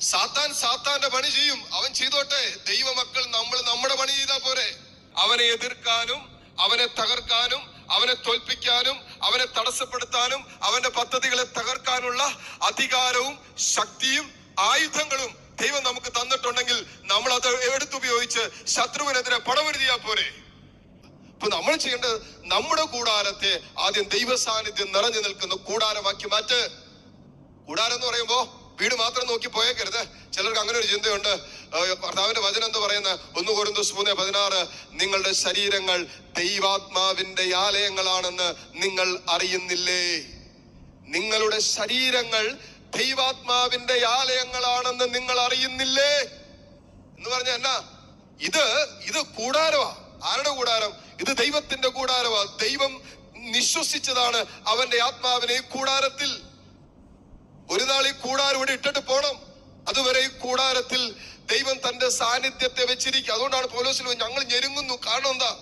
സാത്താൻ സാത്താന്റെ പണി ചെയ്യും. അവൻ ചെയ്തോട്ടെ. ദൈവമക്കൾ നമ്മൾ നമ്മുടെ പണി ചെയ്താൽ പോരെ. അവനെ എതിർക്കാനും അവനെ തകർക്കാനും അവനെ തോൽപ്പിക്കാനും അവനെ തടസ്സപ്പെടുത്താനും അവന്റെ പദ്ധതികളെ തകർക്കാനുള്ള അധികാരവും ശക്തിയും ആയുധങ്ങളും ദൈവം നമുക്ക് തന്നിട്ടുണ്ടെങ്കിൽ നമ്മൾ അത് എടുത്തുപയോഗിച്ച് ശത്രുവിനെതിരെ പടവരുതിയാ പോരെ. അപ്പൊ നമ്മൾ ചെയ്യേണ്ടത് നമ്മുടെ കൂടാരത്തെ ആദ്യം ദൈവ സാന്നിധ്യം നിറഞ്ഞു നിൽക്കുന്ന കൂടാരമാക്കി മാറ്റ്. കൂടാരം എന്ന് പറയുമ്പോ വീട് മാത്രം നോക്കി പോയേക്കരുത്. ചിലർക്ക് അങ്ങനെ ഒരു ചിന്തയുണ്ട് ഭർത്താവിന്റെ വചനം എന്ന് പറയുന്ന? ഒന്ന് കോരുന്നു മൂന്ന് പതിനാറ് നിങ്ങളുടെ ശരീരങ്ങൾ ദൈവാത്മാവിന്റെ ആലയങ്ങളാണെന്ന് നിങ്ങൾ അറിയുന്നില്ലേ? നിങ്ങളുടെ ശരീരങ്ങൾ ദൈവാത്മാവിന്റെ ആലയങ്ങളാണെന്ന് നിങ്ങൾ അറിയുന്നില്ലേ? എന്ന് പറഞ്ഞ എന്നാ? ഇത് ഇത് കൂടാരമാ ആരുടെ കൂടാരം? ഇത് ദൈവത്തിന്റെ കൂടാരമാ ദൈവം നിശ്വസിച്ചതാണ് അവന്റെ ആത്മാവിനെ കൂടാരത്തിൽ. കൂടാരം ഇവിടെ ഇട്ടിട്ട് പോണം. അതുവരെ ഈ കൂടാരത്തിൽ ദൈവം തന്റെ സാന്നിധ്യത്തെ വെച്ചിരിക്കുക. അതുകൊണ്ടാണ് പൗലോസിൽ ഞങ്ങൾ ഞെരുങ്ങുന്നു. കാരണം എന്താ?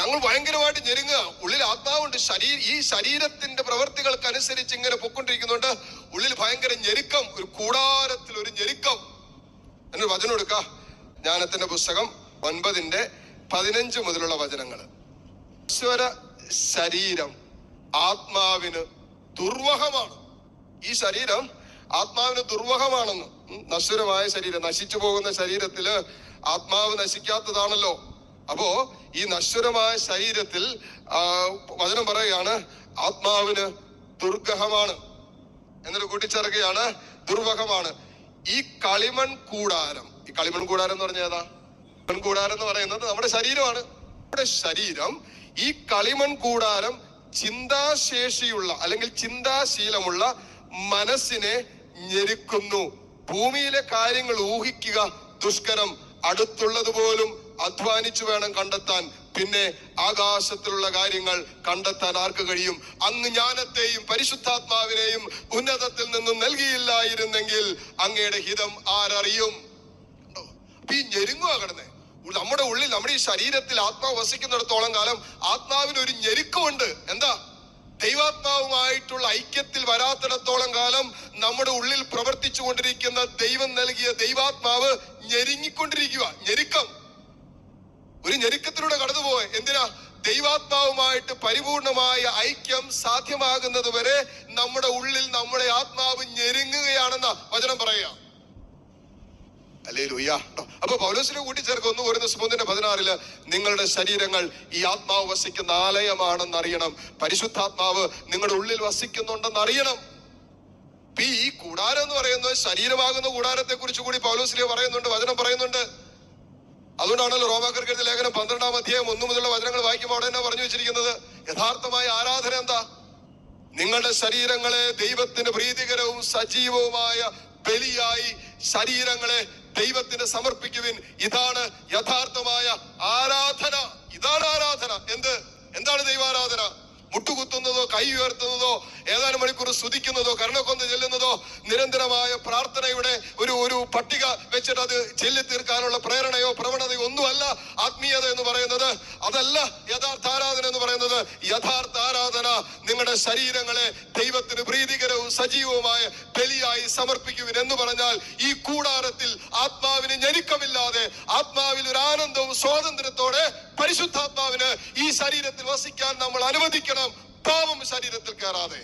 ഞങ്ങൾ ഭയങ്കരമായിട്ട് ഞെരുങ്ങുക. ഉള്ളിൽ ആത്മാവുണ്ട്. ശരീര ഈ ശരീരത്തിന്റെ പ്രവർത്തികൾക്ക് അനുസരിച്ച് ഇങ്ങനെ പൊക്കൊണ്ടിരിക്കുന്നുണ്ട് ഉള്ളിൽ ഭയങ്കര ഞെരുക്കം. ഒരു കൂടാരത്തിൽ ഒരു ഞെരുക്കം. എന്നൊരു വചനം എടുക്ക. ജ്ഞാനത്തിന്റെ പുസ്തകം ഒൻപതിന്റെ പതിനഞ്ച് മുതലുള്ള വചനങ്ങൾ. ശരീരം ആത്മാവിന് ദുർവഹമാണ്. ഈ ശരീരം ആത്മാവിന് ദുർവഹമാണെന്ന്. നശ്വരമായ ശരീരം നശിച്ചു പോകുന്ന ശരീരത്തിൽ ആത്മാവ് നശിക്കാത്തതാണല്ലോ. അപ്പോ ഈ നശ്വരമായ ശരീരത്തിൽ വചനം പറയുകയാണ് ആത്മാവിന് ദുർഗഹമാണ്. എന്നൊരു കൂട്ടിച്ചേർക്കുകയാണ് ദുർവഹമാണ്. ഈ കളിമൺ കൂടാരം ഈ കളിമൺ കൂടാരം എന്ന് പറഞ്ഞ ഏതാ? കളിമൺ കൂടാരം എന്ന് പറയുന്നത് നമ്മുടെ ശരീരമാണ്. നമ്മുടെ ശരീരം ഈ കളിമൺ കൂടാരം ചിന്താശേഷിയുള്ള അല്ലെങ്കിൽ ചിന്താശീലമുള്ള മനസ്സിനെ ഞെരുക്കുന്നു. ഭൂമിയിലെ കാര്യങ്ങൾ ഊഹിക്കുക ദുഷ്കരം. അടുത്തുള്ളത് പോലും അധ്വാനിച്ചു വേണം കണ്ടെത്താൻ. പിന്നെ ആകാശത്തിലുള്ള കാര്യങ്ങൾ കണ്ടെത്താൻ ആർക്ക് കഴിയും? അങ്ങ് ജ്ഞാനത്തെയും പരിശുദ്ധാത്മാവിനെയും ഉന്നതത്തിൽ നിന്നും നൽകിയില്ലായിരുന്നെങ്കിൽ അങ്ങയുടെ ഹിതം ആരറിയും? ഈ ഞെരുങ്ങുക കിടന്നേ. നമ്മുടെ ഉള്ളിൽ നമ്മുടെ ഈ ശരീരത്തിൽ ആത്മാവ് വസിക്കുന്നിടത്തോളം കാലം ആത്മാവിന് ഒരു ഞെരുക്കമുണ്ട്. എന്താ? ദൈവാത്മാവുമായിട്ടുള്ള ഐക്യത്തിൽ വരാത്തിടത്തോളം കാലം നമ്മുടെ ഉള്ളിൽ പ്രവർത്തിച്ചു കൊണ്ടിരിക്കുന്ന ദൈവം നൽകിയ ദൈവാത്മാവ് ഞെരുങ്ങിക്കൊണ്ടിരിക്കുക ഞെരുക്കം. ഒരു ഞെരുക്കത്തിലൂടെ കടന്നുപോയ എന്തിനാ? ദൈവാത്മാവുമായിട്ട് പരിപൂർണമായ ഐക്യം സാധ്യമാകുന്നത് വരെ നമ്മുടെ ഉള്ളിൽ നമ്മുടെ ആത്മാവ് ഞെരുങ്ങുകയാണെന്ന വചനം പറയുക. അല്ലേ ലുയ്യ അപ്പൊ പൗലോസിനെ കൂട്ടിച്ചേർക്ക് ഒന്ന് ഒരു മൂന്നിന്റെ പതിനാറിൽ നിങ്ങളുടെ ശരീരങ്ങൾ ഈ ആത്മാവ് വസിക്കുന്ന ആലയമാണെന്ന് അറിയണം പരിശുദ്ധാത്മാവ് നിങ്ങളുടെ ഉള്ളിൽ വസിക്കുന്നുണ്ടെന്ന് അറിയണം ഈ കൂടാരം എന്ന് പറയുന്നത് ശരീരമാകുന്ന കൂടാരത്തെ കുറിച്ച് കൂടി പൗലോസിലെ പറയുന്നുണ്ട് വചനം പറയുന്നുണ്ട്. അതുകൊണ്ടാണല്ലോ റോമാക്കർക്ക് എഴുതിയ ലേഖനം പന്ത്രണ്ടാം അധ്യായം ഒന്നു മുതലുള്ള വചനങ്ങൾ വായിക്കുമ്പോൾ അവിടെ തന്നെ പറഞ്ഞു വെച്ചിരിക്കുന്നത്? യഥാർത്ഥമായ ആരാധന എന്താ? നിങ്ങളുടെ ശരീരങ്ങളെ ദൈവത്തിന് പ്രീതികരവും സജീവവുമായ ബലിയായി ശരീരങ്ങളെ ദൈവത്തിന് സമർപ്പിക്കുവിൻ. ഇതാണ് യഥാർത്ഥമായ ആരാധന. ഇതാണ് ആരാധന. എന്ത്? എന്താണ് ദൈവാരാധന? മുട്ടുകുത്തുന്നതോ കൈ ഉയർത്തുന്നതോ ഏതാനും മണിക്കൂർ സ്തുതിക്കുന്നതോ കരുണക്കൊന്ന് ചെല്ലുന്നതോ നിരന്തരമായ പ്രാർത്ഥനയുടെ ഒരു ഒരു പട്ടിക വെച്ചിട്ട് അത് ചെല്ലി തീർക്കാനുള്ള പ്രേരണയോ പ്രവണതയോ ഒന്നുമല്ല ആത്മീയത എന്ന് പറയുന്നത്. അതല്ല യഥാർത്ഥ ആരാധന എന്ന് പറയുന്നത്. യഥാർത്ഥ ആരാധന നിങ്ങളുടെ ശരീരങ്ങളെ ദൈവത്തിന് പ്രീതികരവും സജീവവുമായ ബലിയായി സമർപ്പിക്കുവിൻ എന്ന് പറഞ്ഞാൽ ഈ കൂടാരത്തിൽ ആത്മാവിന് ഞെരുക്കമില്ലാതെ ആത്മാവിൽ ഒരു ആനന്ദവും സ്വാതന്ത്ര്യത്തോടെ പരിശുദ്ധാത്മാവിന് ഈ ശരീരത്തിൽ വസിക്കാൻ നമ്മൾ അനുവദിക്കണം. പാപം ശരീരത്തിൽ കയറാതെ.